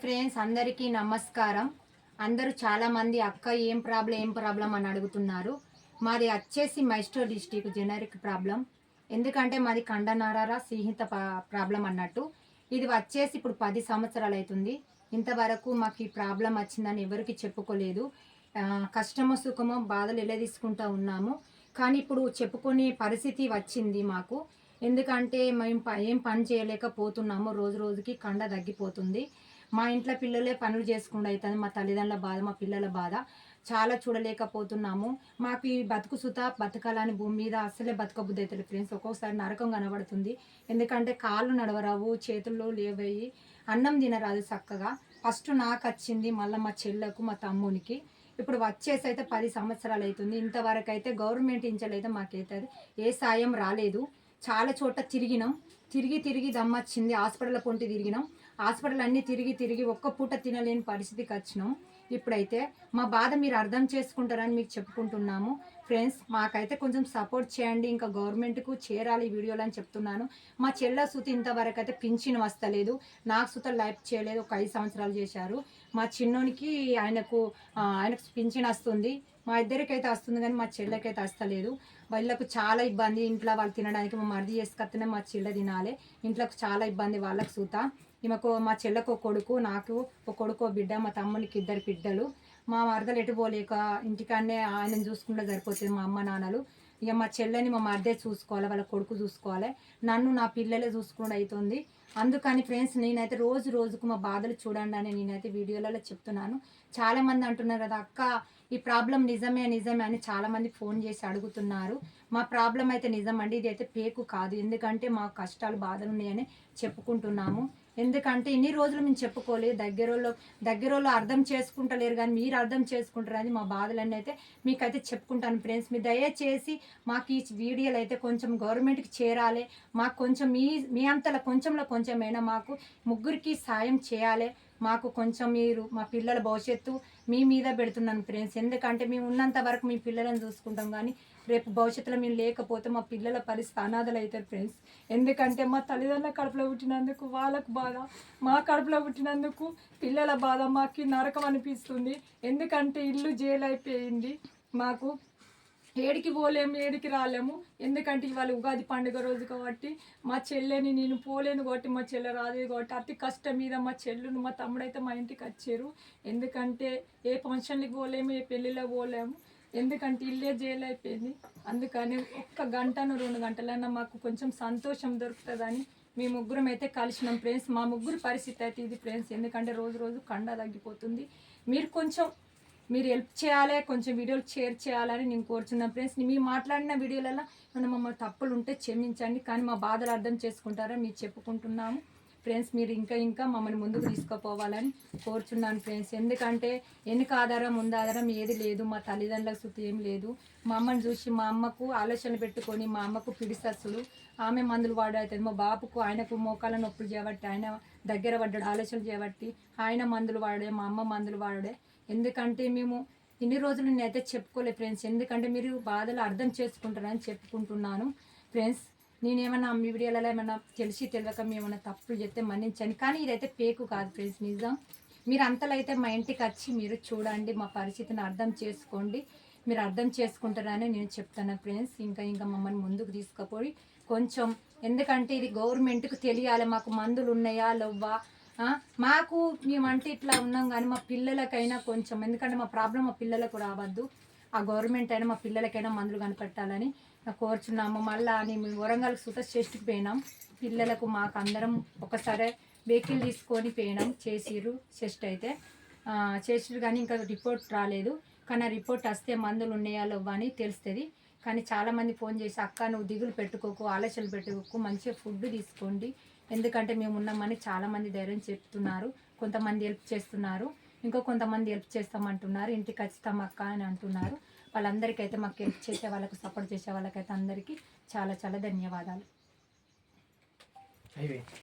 Friends అందరికీ నమస్కారం. అందరూ చాలామంది అక్క ఏం ప్రాబ్లం ఏం ప్రాబ్లం? అని అడుగుతున్నారు. మాది వచ్చేసి మైస్టోర్ డిస్టిక్ జెనరిక్ ప్రాబ్లం ఎందుకంటే మాది కండనారార సీహిత ప్రాబ్లం అన్నట్టు. ఇది వచ్చేసి ఇప్పుడు పది సంవత్సరాలు అవుతుంది ఇంతవరకు మాకు ఈ ప్రాబ్లం వచ్చిందని ఎవరికి చెప్పుకోలేదు. కష్టమో సుఖమో బాధలు ఎలా తీసుకుంటా ఉన్నాము. కానీ ఇప్పుడు చెప్పుకునే పరిస్థితి వచ్చింది మాకు. ఎందుకంటే మేము ప- ఏం పని చేయలేకపోతున్నాము. రోజు రోజుకి కండ తగ్గిపోతుంది. మా ఇంట్లో పిల్లలే పనులు చేసుకుండా అవుతుంది మా తల్లిదండ్రుల బాధ మా పిల్లల బాధ చాలా చూడలేకపోతున్నాము. మాకు ఈ బతుకు సుత బతకాలని భూమి మీద అసలే బతకబుద్ధి అవుతుంది ఫ్రెండ్స్. ఒక్కొక్కసారి నరకం కనబడుతుంది. ఎందుకంటే కాళ్ళు నడవరావు చేతుల్లో లేవయ్యి అన్నం తినరాదు చక్కగా. ఫస్ట్ నాకు వచ్చింది మళ్ళీ మా చెల్లెకు మా తమ్మునికి. ఇప్పుడు వచ్చేసి అయితే పది సంవత్సరాలు అవుతుంది. ఇంతవరకు అయితే గవర్నమెంట్ ఇంచలైతే మాకైతే ఏ సాయం రాలేదు. చాలా చోట తిరిగినాం. తిరిగి తిరిగి దమ్మొచ్చింది హాస్పిటల్ పొంటి తిరిగినాం. హాస్పిటల్ అన్నీ తిరిగి తిరిగి ఒక్క పూట తినలేని పరిస్థితికి వచ్చినాం. ఇప్పుడైతే మా బాధ మీరు అర్థం చేసుకుంటారని మీకు చెప్పుకుంటున్నాము. ఫ్రెండ్స్ మాకైతే కొంచెం సపోర్ట్ చేయండి ఇంకా గవర్నమెంట్కు చేరాలి ఈ వీడియోలు అని చెప్తున్నాను. మా చెల్ల సుతి ఇంతవరకు అయితే పింఛన్ వస్తలేదు. నాకు సుత లైఫ్ చేయలేదు ఒక ఐదు సంవత్సరాలు చేశారు. మా చిన్నోనికి ఆయనకు ఆయనకు పింఛన్ వస్తుంది. మా ఇద్దరికైతే వస్తుంది కానీ మా చెల్లెకైతే వస్తలేదు. వాళ్ళకు చాలా ఇబ్బంది. ఇంట్లో వాళ్ళు తినడానికి మా మరిది చేసుకొస్తేనే మా చెల్లె తినాలి. ఇంట్లోకి చాలా ఇబ్బంది వాళ్ళకి సూత. ఈమెకు మా చెల్లెకు ఒక కొడుకు నాకు ఒక కొడుకు ఒక బిడ్డ మా తమ్మునికి ఇద్దరు బిడ్డలు. మా మరదలు ఎటు పోలేక ఇంటికాడనే ఆయనను చూసుకుంటే సరిపోతుంది మా అమ్మ నాన్నలు. ఇక మా చెల్లెని మా మర్దే చూసుకోవాలి వాళ్ళ కొడుకు చూసుకోవాలి. నన్ను నా పిల్లలే చూసుకోవడం అవుతుంది అందుకని ఫ్రెండ్స్ నేనైతే రోజు రోజుకు మా బాధలు చూడండి అని నేనైతే వీడియోలలో చెప్తున్నాను. చాలామంది అంటున్నారు కదా అక్క ఈ ప్రాబ్లం నిజమే నిజమే అని చాలామంది ఫోన్ చేసి అడుగుతున్నారు. మా ప్రాబ్లం అయితే నిజం అండి ఇది అయితే పేకు కాదు. ఎందుకంటే మా కష్టాలు బాధలు ఉన్నాయని చెప్పుకుంటున్నాము. ఎందుకంటే ఇన్ని రోజులు మేము చెప్పుకోలేదు. దగ్గరలో దగ్గరలో అర్థం చేసుకుంటలేరు కానీ మీరు అర్థం చేసుకుంటారు అని మా బాధలన్నీ అయితే మీకైతే చెప్పుకుంటాను ఫ్రెండ్స్. మీరు దయచేసి మాకు ఈ వీడియోలు అయితే కొంచెం గవర్నమెంట్కి చేరాలి. మాకు కొంచెం మీ మీ అంతలో కొంచెంలో కొంచెమైనా మాకు ముగ్గురికి సాయం చేయాలి. మాకు కొంచెం మీరు మా పిల్లల భవిష్యత్తు మీ మీద పెడుతున్నాను ఫ్రెండ్స్ ఎందుకంటే మేము ఉన్నంత వరకు మీ పిల్లలను చూసుకుంటాం కానీ రేపు భవిష్యత్తులో మేము లేకపోతే మా పిల్లల పరిస్థితి అనాథలు అవుతారు ఫ్రెండ్స్ ఎందుకంటే మా తల్లిదండ్రుల కడుపులో పుట్టినందుకు వాళ్ళకు బాధ మా కడుపులో పుట్టినందుకు పిల్లల బాధ మాకు నరకం అనిపిస్తుంది. ఎందుకంటే ఇల్లు జైలు అయిపోయింది. మాకు ఏడికి పోలేము ఏడికి రాలేము. ఎందుకంటే ఇవాళ ఉగాది పండుగ రోజు కాబట్టి మా చెల్లెని నేను పోలేను కాబట్టి మా చెల్లె రాలేదు కాబట్టి అతి కష్టం మీద మా చెల్లును మా తమ్ముడైతే మా ఇంటికి వచ్చారు. ఎందుకంటే ఏ ఫంక్షన్కి పోలేము ఏ పెళ్ళిలో పోలేము. ఎందుకంటే ఇల్లే జైలు అయిపోయింది. అందుకని ఒక్క గంటను రెండు గంటలైనా మాకు కొంచెం సంతోషం దొరుకుతుందని మీ ముగ్గురం అయితే కలిసినాం ఫ్రెండ్స్. మా ముగ్గురు పరిస్థితి అయితే ఇది ఫ్రెండ్స్. ఎందుకంటే రోజు రోజు కండ తగ్గిపోతుంది. మీరు కొంచెం మీరు హెల్ప్ చేయాలి కొంచెం వీడియోలు షేర్ చేయాలని నేను కోరుచున్నాను. ఫ్రెండ్స్ మీ మాట్లాడిన వీడియోలలో ఏమైనా మమ్మల్ని తప్పులు ఉంటే క్షమించండి కానీ మా బాధలు అర్థం చేసుకుంటారని మీరు చెప్పుకుంటున్నాము. ఫ్రెండ్స్ మీరు ఇంకా ఇంకా మమ్మల్ని ముందుకు తీసుకుపోవాలని కోరుచున్నాను ఫ్రెండ్స్. ఎందుకంటే వెనుక ఆధారం ముందు ఆధారం ఏది లేదు. మా తల్లిదండ్రులకు సుతి ఏం లేదు. మా అమ్మని చూసి మా అమ్మకు ఆలోచనలు పెట్టుకొని మా అమ్మకు పిడిసస్సులు ఆమె మందులు వాడవుతుంది. మా బాబుకు ఆయనకు మోకాల నొప్పులు చేయబట్టి ఆయన దగ్గర పడ్డాడు ఆలోచనలు చేయబట్టి ఆయన మందులు వాడే మా అమ్మ మందులు వాడే. ఎందుకంటే మేము ఇన్ని రోజులు నేనైతే చెప్పుకోలేదు ఫ్రెండ్స్. ఎందుకంటే మీరు బాధలు అర్థం చేసుకుంటారని చెప్పుకుంటున్నాను ఫ్రెండ్స్. నేనేమన్నా మీ వీడియోలలో ఏమన్నా తెలిసి తెలియక మేమన్నా తప్పులు చెప్తే మన్నించండి. కానీ ఇదైతే పేకు కాదు ఫ్రెండ్స్ నిజం. మీరు అంతలో అయితే మా ఇంటికి వచ్చి మీరు చూడండి మా పరిస్థితిని అర్థం చేసుకోండి. మీరు అర్థం చేసుకుంటారని నేను చెప్తాను ఫ్రెండ్స్. ఇంకా ఇంకా మమ్మల్ని ముందుకు తీసుకుపోయి కొంచెం ఎందుకంటే ఇది గవర్నమెంట్కి తెలియాలి మాకు మందులు ఉన్నాయా లవ్వా మాకు మేమంటే ఇట్లా ఉన్నాం కానీ మా పిల్లలకైనా కొంచెం ఎందుకంటే మా ప్రాబ్లం మా పిల్లలకు రావద్దు. ఆ గవర్నమెంట్ అయినా మా పిల్లలకైనా మందులు కనిపెట్టాలని కోరుచున్నాము. మళ్ళా మేము వరంగల్ సుత చెస్ట్కి పోయినాం. పిల్లలకు మాకు అందరం ఒకసారి వెహికల్ తీసుకొని పోయినాం. చేసిర్రు చెస్ట్ అయితే. ఆ, చేసిర్రు కానీ ఇంకా రిపోర్ట్ రాలేదు. కానీ ఆ రిపోర్ట్ వస్తే మందులు ఉన్నాయా లేవా అని తెలుస్తుంది. కానీ చాలామంది ఫోన్ చేసి అక్క నువ్వు దిగులు పెట్టుకోకు ఆలోచనలు పెట్టుకోకు మంచిగా ఫుడ్ తీసుకోండి. ఎందుకంటే మేము ఉన్నామని చాలామంది ధైర్యం చెప్తున్నారు. కొంతమంది హెల్ప్ చేస్తున్నారు. ఇంకో కొంతమంది హెల్ప్ చేస్తామంటున్నారు. ఇంటికి ఖచ్చితం అక్క అని అంటున్నారు. వాళ్ళందరికైతే మాకు హెల్ప్ చేసే వాళ్ళకు సపోర్ట్ చేసే వాళ్ళకైతే అందరికీ చాలా చాలా ధన్యవాదాలు.